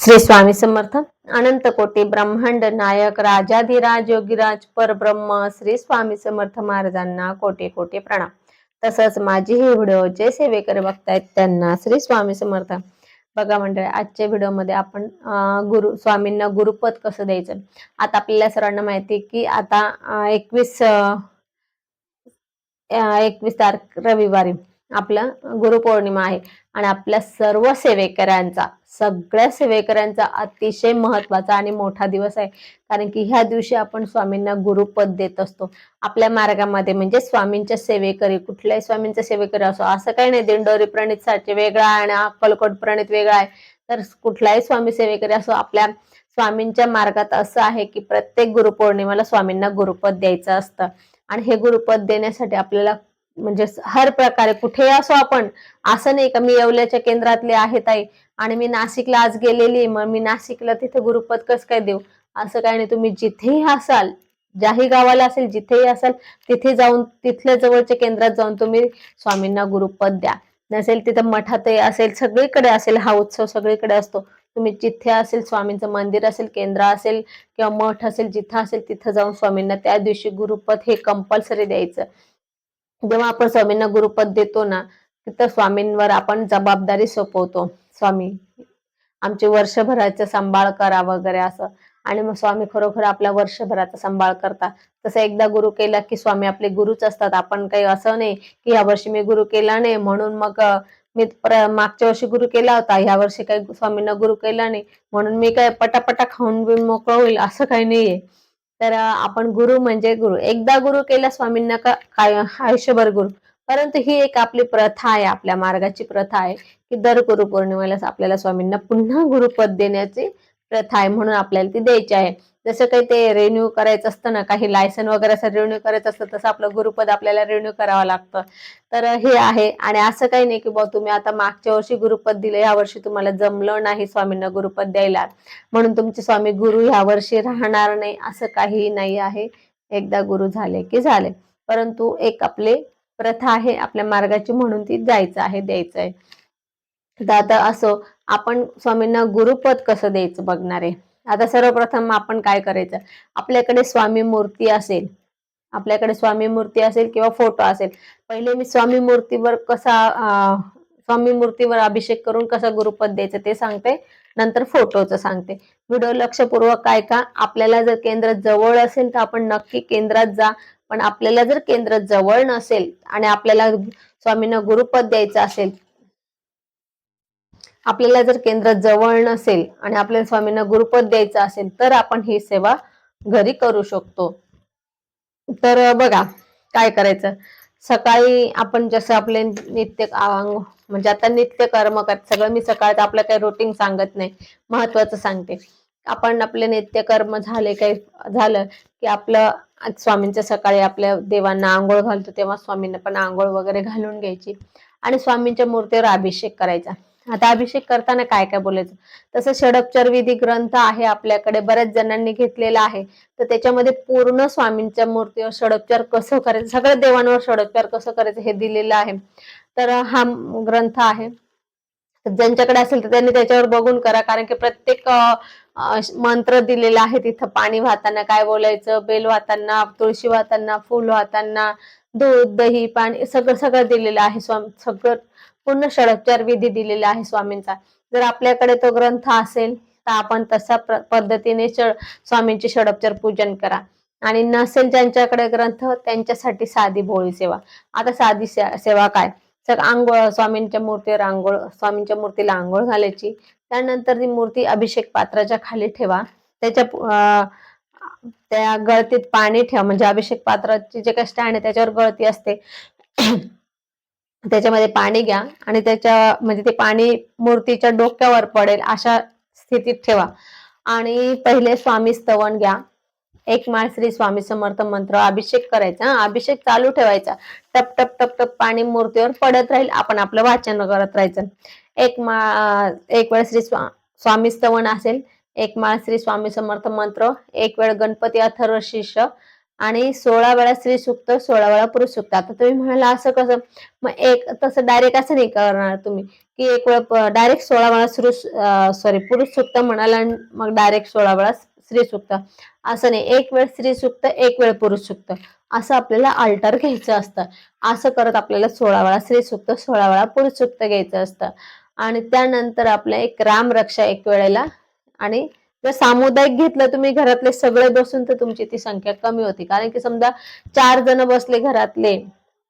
श्री स्वामी समर्थ अनंत कोटी ब्रह्मांड नायक राजाधिराज योगीराज परब्रह्म श्री स्वामी समर्थ महाराजांना कोटी कोटी प्रणाम. तसंच माझी ही व्हिडिओ जे सेवेकरी बघतायत त्यांना श्री स्वामी समर्थ. बघा मंडळी आजच्या व्हिडिओमध्ये आपण गुरु स्वामींना गुरुपद कसं द्यायचं? आता आपल्याला सर्वांना माहिती आहे की आता एकवीस एकवीस तारख रविवारी. आपलं गुरुपौर्णिमा आहे. आणि आपल्या सर्व सेवेकऱ्यांचा सगळ्या सेवेकऱ्यांचा अतिशय महत्त्वाचा आणि मोठा दिवस आहे. कारण की ह्या दिवशी आपण स्वामींना गुरुपद देत असतो. आपल्या मार्गामध्ये म्हणजे स्वामींच्या सेवेकरी कुठल्याही स्वामींच्या सेवेकरी असो असं काही नाही. दिंडोरी प्रणित साठी वेगळा आहे आणि अक्कलकोट प्रणित वेगळा आहे. तर कुठलाही स्वामी सेवेकरी असो आपल्या स्वामींच्या मार्गात असं आहे की प्रत्येक गुरुपौर्णिमेला स्वामींना गुरुपद द्यायचं असतं. आणि हे गुरुपद देण्यासाठी आपल्याला म्हणजे हर प्रकारे कुठेही असो आपण असं नाही का मी येवल्याच्या केंद्रातले आहे ताई आणि मी नाशिकला आज गेलेली मग मी नाशिकला तिथे गुरुपद कसं काय देऊ? असं काही नाही तुम्ही जिथेही असाल ज्याही गावाला असेल जिथेही असाल तिथे जाऊन तिथल्या जवळच्या केंद्रात जाऊन तुम्ही स्वामींना गुरुपद द्या. नसेल तिथं मठातही असेल सगळीकडे असेल हा उत्सव सगळीकडे असतो. तुम्ही जिथे असेल स्वामींचं मंदिर असेल केंद्र असेल किंवा मठ असेल जिथं असेल तिथं जाऊन स्वामींना त्या दिवशी गुरुपद हे कंपल्सरी द्यायचं. जेव्हा आपण स्वामींना गुरुपद देतो ना तिथं स्वामींवर आपण जबाबदारी सोपवतो. स्वामी आमचे वर्षभराचं सांभाळ करा वगैरे असं. आणि मग स्वामी खरोखर आपल्या वर्षभराचा सांभाळ करता तसं एकदा गुरु केला की स्वामी आपले गुरुच असतात. आपण काही असं नाही की या वर्षी मी गुरु केला नाही म्हणून मग मी मागच्या वर्षी गुरु केला होता. ह्या वर्षी काही स्वामींना गुरु केला नाही म्हणून मी काय पटापटा खाऊन बी मोकळं होईल असं काही नाहीये. तर आपण गुरु म्हणजे गुरु. एकदा गुरु केला स्वामींना का काय आयुष्यभर गुरु. परंतु ही एक आपली प्रथा आहे आपल्या मार्गाची प्रथा आहे की दर गुरु पौर्णिमेला आपल्याला स्वामींना पुन्हा गुरुपद देण्याची प्रथा आहे म्हणून आपल्याला ती द्यायची आहे. जसं काही ते रिन्यू करायचं असतं ना काही लायसन वगैरे असं रिन्यू करायचं असतं तसं आपलं गुरुपद आपल्याला रिन्यू करावं लागतं. तर हे आहे. आणि असं काही नाही की बुवा तुम्ही आता मागच्या वर्षी गुरुपद दिलं या वर्षी तुम्हाला जमलं नाही स्वामींना गुरुपद द्यायला. म्हणून तुमचे स्वामी गुरु ह्या वर्षी राहणार नाही असं काहीही नाही आहे. एकदा गुरु झाले की झाले. परंतु एक आपले प्रथा आहे आपल्या मार्गाची म्हणून ती जायचं आहे द्यायचं आहे. तर आता असो आपण स्वामींना गुरुपद कसं द्यायचं बघणार आहे? आता सर्वप्रथम आपण काय करायचं? आपल्याकडे स्वामी मूर्ती असेल आपल्याकडे स्वामी मूर्ती असेल किंवा फोटो असेल पहिले मी स्वामी मूर्तीवर कसा स्वामी मूर्तीवर अभिषेक करून कसा गुरुपद द्यायचं ते सांगते नंतर फोटोचं सांगते. व्हिडिओ लक्षपूर्वक काय का आपल्याला जर केंद्र जवळ असेल तर आपण नक्की केंद्रात जा पण आपल्याला जर केंद्र जवळ नसेल आणि आपल्याला स्वामींना गुरुपद द्यायचं असेल आपल्याला जर केंद्र जवळ नसेल आणि आपल्याला स्वामींना गुरुपद द्यायचं असेल तर आपण ही सेवा घरी करू शकतो. तर बघा काय करायचं? सकाळी आपण जसं आपले नित्य म्हणजे आता नित्य कर्म करत सगळं मी सकाळचं आपलं काही रुटीन सांगत नाही महत्वाचं सांगते. आपण आपले नित्य कर्म झाले काही झालं की आपलं स्वामींच्या सकाळी आपल्या देवांना आंघोळ घालतो तेव्हा स्वामींना पण आंघोळ वगैरे घालून घ्यायची. आणि स्वामींच्या मूर्तीवर अभिषेक करायचा. आता अभिषेक करताना काय काय बोलायचं? तसं षडपचर विधी ग्रंथ आहे आपल्याकडे बऱ्याच जणांनी घेतलेला आहे. तर त्याच्यामध्ये पूर्ण स्वामींच्या मूर्तीवर षडोपचार कसं करायचं? सगळ्या देवांवर षडोपचार कसं करायचं हे दिलेलं आहे. तर हा ग्रंथ आहे. ज्यांच्याकडे असेल तर त्यांनी त्याच्यावर बघून करा. कारण की प्रत्येक मंत्र दिलेला आहे तिथं. पाणी वाहताना काय बोलायचं? बेल वाहताना तुळशी वाहताना फुल वाहताना दूध दही पाणी सगळं सगळं दिलेलं आहे. स्वामी सगळं पूर्ण षडोपचार विधी दिलेला आहे स्वामींचा. जर आपल्याकडे तो ग्रंथ असेल तर आपण तसा प्र- पद्धतीने स्वामींचे षडोपचार पूजन करा. आणि नसेल ज्यांच्याकडे ग्रंथ त्यांच्यासाठी साधी भोळी सेवा. आता साधी से- सेवा काय? सर आंघोळ स्वामींच्या मूर्तीवर आंघोळ स्वामींच्या मूर्तीला आंघोळ घालायची त्यानंतर ती मूर्ती अभिषेक पात्राच्या खाली ठेवा. त्याच्या त्या गळतीत पाणी ठेवा. म्हणजे अभिषेक पात्राची जे काही स्टँड आहे त्याच्यावर गळती असते. त्याच्यामध्ये पाणी घ्या आणि त्याच्या म्हणजे ते पाणी मूर्तीच्या डोक्यावर पडेल अशा स्थितीत ठेवा. आणि पहिले स्वामी स्तवन घ्या. एक माळ श्री स्वामी समर्थ मंत्र अभिषेक करायचा अभिषेक चालू ठेवायचा. टप टप टप टप पाणी मूर्तीवर पडत राहील आपण आपलं वाचन करत राहायचं. एक मा एक वेळ श्री स्वा स्वामी स्तवन असेल एक माळ श्री स्वामी समर्थ मंत्र एक वेळ गणपती अथर्व शिष्य आणि सोळा वेळा स्त्री सुक्त सोळा वेळा पुरुष सुक्त. आता तुम्ही म्हणाला असं कसं? मग एक तसं डायरेक्ट असं नाही करणार तुम्ही. की एक वेळ डायरेक्ट सोळा वेळा स्त्री सॉरी पुरुष सुक्त म्हणाला आणि मग डायरेक्ट सोळा वेळा स्त्री सुक्त. असं नाही. एक वेळ स्त्री सुक्त एक वेळ पुरुष सुक्त. असं आपल्याला अल्टर घ्यायचं असतं. असं करत आपल्याला सोळा वेळा स्त्री सुक्त सोळा वेळा पुरुष सुक्त घ्यायचं असतं. आणि त्यानंतर आपलं एक राम रक्षा एक वेळेला आणि जर सामुदायिक घेतलं तुम्ही घरातले सगळे बसून तर तुमची ती संख्या कमी होती. कारण की समजा चार जण बसले घरातले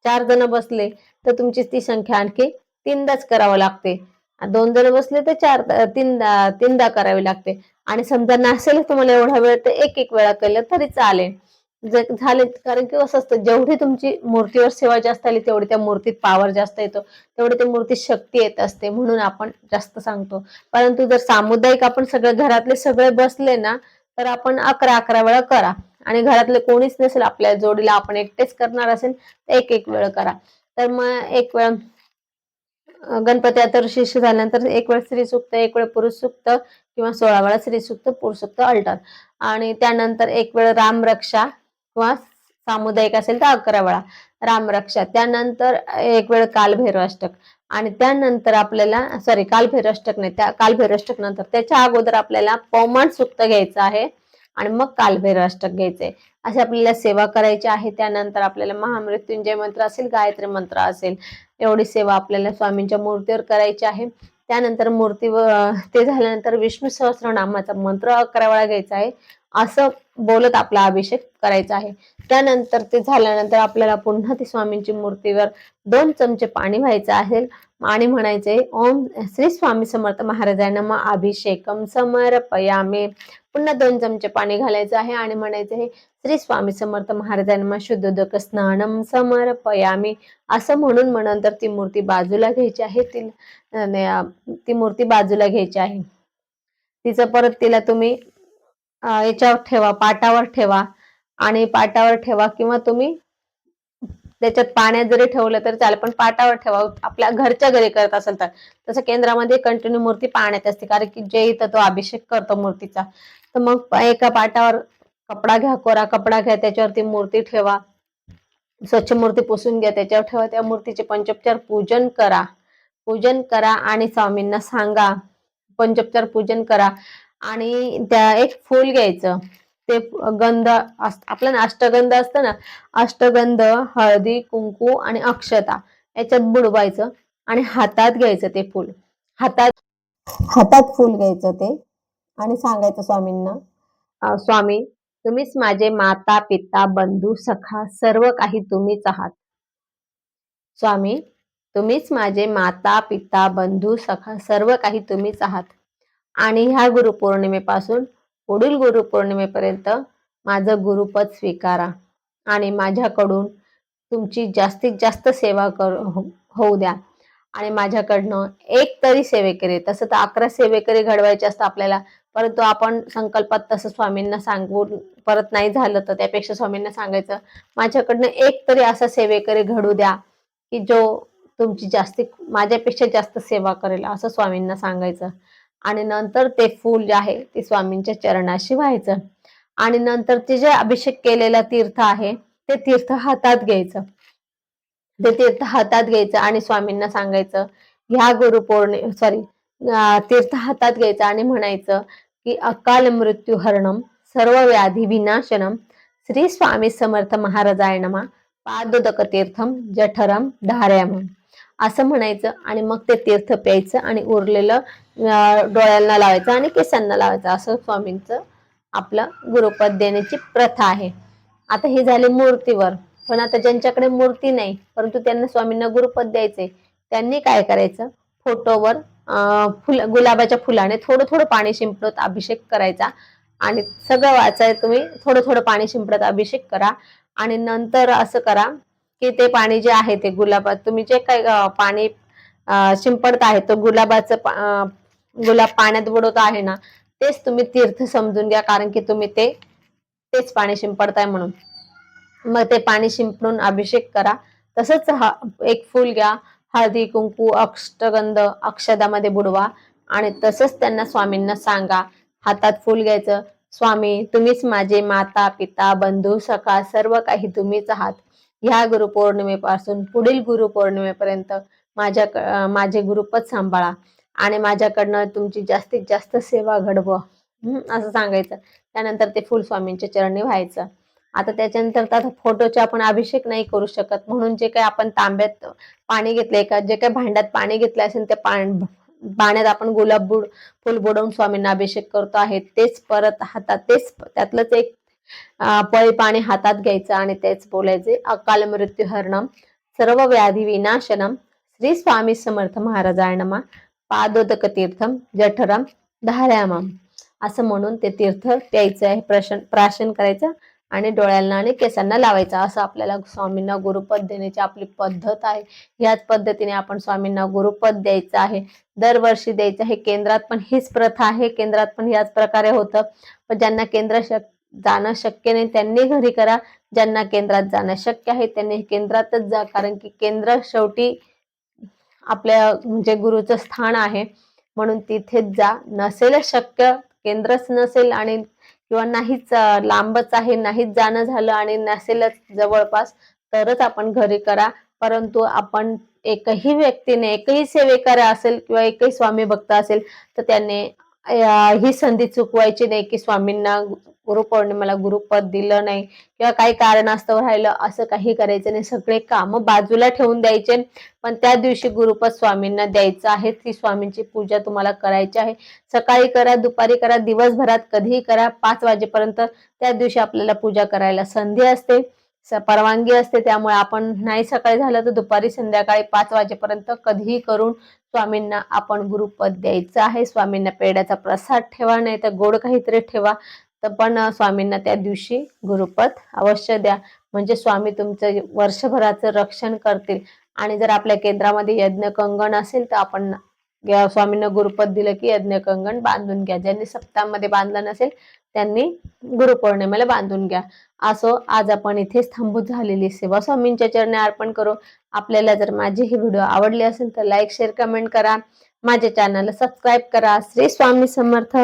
चार जण बसले तर तुमची ती संख्या आणखी तीनदाच करावं लागते. दोन जण बसले तर चार तीनदा तीनदा करावी लागते. आणि समजा नसेल तुम्हाला एवढा वेळ तर एक एक वेळा केलं तरी चालेल. झाले कारण की असं असतं जेवढी तुमची मूर्तीवर सेवा जास्त आली तेवढी त्या मूर्तीत पावर जास्त येतो. तेवढी त्या मूर्तीत शक्ती येत असते म्हणून आपण जास्त सांगतो. परंतु जर सामुदायिक आपण सगळे घरातले सगळे बसले ना तर आपण अकरा अकरा वेळा करा. आणि घरातले कोणीच नसेल आपल्या जोडीला आपण एकटेच करणार असेल तर एक एक वेळ करा. तर मग एक वेळ गणपती आता शिष्य झाल्यानंतर एक वेळ स्त्री सुक्त एक वेळ पुरुष सुक्त किंवा सोळा वेळा स्त्री सुक्त पुरुष सुक्त अल्टर आणि त्यानंतर एक वेळ रामरक्षा किंवा सामुदायिक असेल तर अकरा वेळा. रामरक्षा त्यानंतर एक वेळ कालभैरवाष्टक. आणि त्यानंतर आपल्याला सॉरी कालभैरवाष्टक नाही त्या कालभैरवाष्टक नंतर त्याच्या अगोदर आपल्याला पौमान सुक्त घ्यायचं आहे आणि मग कालभैरवाष्टक घ्यायचंय. असे आपल्याला सेवा करायची आहे. त्यानंतर आपल्याला महामृत्युंजय मंत्र असेल गायत्री मंत्र असेल एवढी सेवा आपल्याला स्वामींच्या मूर्तीवर करायची आहे. त्यानंतर मूर्तीवर ते झाल्यानंतर विष्णू सहस्रनामाचा मंत्र अकरा वेळा घ्यायचा आहे. असं बोलत आपला अभिषेक करायचा आहे. त्यानंतर ते झाल्यानंतर आपल्याला पुन्हा ती स्वामींची मूर्तीवर दोन चमचे पाणी व्हायचं आहे. आणि म्हणायचे ओम श्री स्वामी समर्थ महाराजांना मग अभिषेकम समर्पयामे. पुन्हा दोन चमचे पाणी घालायचं आहे. आणि म्हणायचं हे श्री स्वामी समर्थ महाराजांना शुद्धोदक स्नानम समर्पयामी. असं म्हणून नंतर ती मूर्ती बाजूला घ्यायची आहे. ती ती मूर्ती बाजूला घ्यायची आहे. तिचं परत तिला तुम्ही याच्यावर ठेवा पाटावर ठेवा आणि पाटावर ठेवा किंवा तुम्ही त्याच्यात पाण्यात जरी ठेवलं तरी चालेल पण पाटावर ठेवा. आपल्या घरच्या घरी करत असेल तर. तसं केंद्रामध्ये कंटिन्यू मूर्ती पाण्यात असते कारण की जे इथं तो अभिषेक करतो मूर्तीचा तर मग एका पाटावर कपडा घ्या कोरा कपडा घ्या त्याच्यावरती मूर्ती ठेवा. स्वच्छ मूर्ती पुसून घ्या त्याच्यावर ठेवा. त्या मूर्तीचे पंचोपचार पूजन करा. पूजन करा आणि स्वामींना सांगा. पंचोपचार पूजन करा. आणि त्या एक फूल घ्यायचं. ते गंध आपलं अष्टगंध असतं ना अष्टगंध हळदी कुंकू आणि अक्षता याच्यात बुडवायचं आणि हातात घ्यायचं ते फूल. हातात हातात फूल घ्यायचं ते आणि सांगायचं स्वामींना स्वामी तुम्हीच माझे माता पिता बंधू सखा सर्व काही तुम्हीच आहात. स्वामी तुम्हीच माझे माता पिता बंधू सखा सर्व काही तुम्हीच आहात. आणि ह्या गुरुपौर्णिमेपासून पुढील गुरुपौर्णिमेपर्यंत माझं गुरुपद स्वीकारा. आणि माझ्याकडून तुमची जास्तीत जास्त सेवा कर हो, होऊ द्या. आणि माझ्याकडनं एक तरी सेवेकरी तसं तर अकरा सेवेकरी घडवायचे असतं आपल्याला परंतु आपण संकल्पात तसं स्वामींना सांगून परत नाही झालं तर त्यापेक्षा स्वामींना सांगायचं माझ्याकडनं एक तरी असा सेवेकरी घडू द्या की जो तुमची जास्ती माझ्यापेक्षा जास्त सेवा करेल असं स्वामींना सांगायचं. आणि नंतर ते फूल जे आहे ते स्वामींच्या चरणाशी व्हायचं. आणि नंतर ते जे अभिषेक केलेला तीर्थ आहे ते तीर्थ हातात घ्यायचं. ते तीर्थ हातात घ्यायचं आणि स्वामींना सांगायचं ह्या गुरुपौर्णि सॉरी तीर्थ हातात घ्यायचं आणि म्हणायचं की अकाल मृत्यू हरणम सर्व व्याधी विनाशनम श्री स्वामी समर्थ महाराजाय नमा पादोदक तीर्थम जठरम धार्याम असं म्हणायचं आणि मग ते तीर्थ प्यायचं आणि उरलेलं डोळ्यांना लावायचं आणि केसांना लावायचं. असं स्वामींचं आपलं गुरुपद देण्याची प्रथा आहे. आता हे झाले मूर्तीवर. पण आता ज्यांच्याकडे मूर्ती नाही परंतु त्यांना स्वामींना गुरुपद द्यायचे त्यांनी काय करायचं? फोटोवर फुल गुलाबाच्या फुलाने थोडं थोडं पाणी शिंपडत अभिषेक करायचा. आणि सगळं वाचाय तुम्ही थोडं थोडं पाणी शिंपडत अभिषेक करा. आणि नंतर असं करा की ते पाणी जे आहे ते गुलाबात तुम्ही जे काही पाणी शिंपडत आहे तो गुलाबाचं गुलाब पाण्यात बुडवत आहे ना तेच तुम्ही तीर्थ समजून घ्या कारण की तुम्ही ते तेच पाणी शिंपडताय म्हणून. मग ते पाणी शिंपडून अभिषेक करा. तसंच हा एक फूल घ्या हळदी कुंकू अष्टगंध अक्षदामध्ये बुडवा आणि तसंच त्यांना स्वामींना सांगा. हातात फूल घ्यायचं. स्वामी तुम्हीच माझे माता पिता बंधू सखा सर्व काही तुम्हीच आहात. ह्या गुरुपौर्णिमेपासून पुढील गुरुपौर्णिमेपर्यंत माझ्या माझे गुरुपद सांभाळा आणि माझ्याकडनं तुमची जास्तीत जास्त सेवा घडव. असं सांगायचं. त्यानंतर ते फुल स्वामींच्या चरणी व्हायचं. आता त्याच्यानंतर तर आता फोटोचे आपण अभिषेक नाही करू शकत. म्हणून जे काही आपण तांब्यात पाणी घेतले का जे काही भांड्यात पाणी घेतलं असेल ते पाण्यात आपण गुलाब बुड फुल बुडवून स्वामींना अभिषेक करतो आहे तेच परत हातात तेच त्यातलंच एक पळी पाणी हातात घ्यायचं आणि तेच बोलायचे. अकाल मृत्यू हरणम सर्व व्याधी विनाशनम श्री स्वामी समर्थ महाराजाय नमा. पादोदक तीर्थम जठरम धारयामम. असं म्हणून ते तीर्थ प्यायचं आहे प्राशन प्राशन करायचं आणि डोळ्यांना आणि केसांना लावायचं. असं आपल्याला स्वामींना गुरुपद देण्याची आपली पद्धत आहे. ह्याच पद्धतीने आपण स्वामींना गुरुपद द्यायचं आहे. दरवर्षी द्यायचं आहे. केंद्रात पण हीच प्रथा आहे. केंद्रात पण ह्याच प्रकारे होतं. पण ज्यांना केंद्र शक जाणं शक्य नाही. त्यांनी घरी करा. ज्यांना केंद्रात जाणं शक्य आहे त्यांनी केंद्रातच जा. कारण की केंद्र शेवटी आपल्या म्हणजे गुरुचं स्थान आहे. म्हणून तिथेच जा. नसेल शक्य केंद्रच नसेल आणि किंवा नाहीच लांबच आहे नाहीच जाणं झालं आणि नसेलच जवळपास तरच आपण घरी करा. परंतु आपण एकही व्यक्तीने एकही सेवेकार असेल किंवा एकही स्वामी भक्त असेल तर त्याने ही संधी चुकवायची नाही की स्वामींना गुरुपौर्णिमेला गुरुपद दिलं नाही. किंवा काही कारणास्तव राहिलं असं काही करायचं नाही. सगळे कामं बाजूला ठेवून द्यायचे. पण त्या दिवशी गुरुपद स्वामींना द्यायचं आहे. ती स्वामींची पूजा तुम्हाला करायची आहे. सकाळी करा दुपारी करा दिवसभरात कधीही करा. पाच वाजेपर्यंत त्या दिवशी आपल्याला पूजा करायला संधी असते. स- परवानगी असते. त्यामुळे आपण नाही सकाळी झालं तर दुपारी संध्याकाळी पाच वाजेपर्यंत कधीही करून स्वामींना आपण गुरुपद द्यायचं आहे. स्वामींना पेड्याचा प्रसाद ठेवा नाही तर गोड काहीतरी ठेवा. तर पण स्वामींना त्या दिवशी गुरुपद अवश्य द्या. म्हणजे स्वामी तुमचं वर्षभराचं रक्षण करतील. आणि जर आपल्या केंद्रामध्ये यज्ञ कंगण असेल तर आपण स्वामींना गुरुपद दिलं की यज्ञ कंगण बांधून घ्या. ज्यांनी सप्ताहामध्ये बांधलं नसेल त्यांनी गुरुपौर्णिमेला बांधून घ्या. असो आज आपण इथेच थांबून झालेली सेवा. स्वामींच्या चरणी अर्पण करू. आपल्याला जर माझी ही व्हिडिओ आवडली असेल तर लाईक शेअर कमेंट करा. माझ्या चॅनलला सबस्क्राईब करा. श्री स्वामी समर्थ.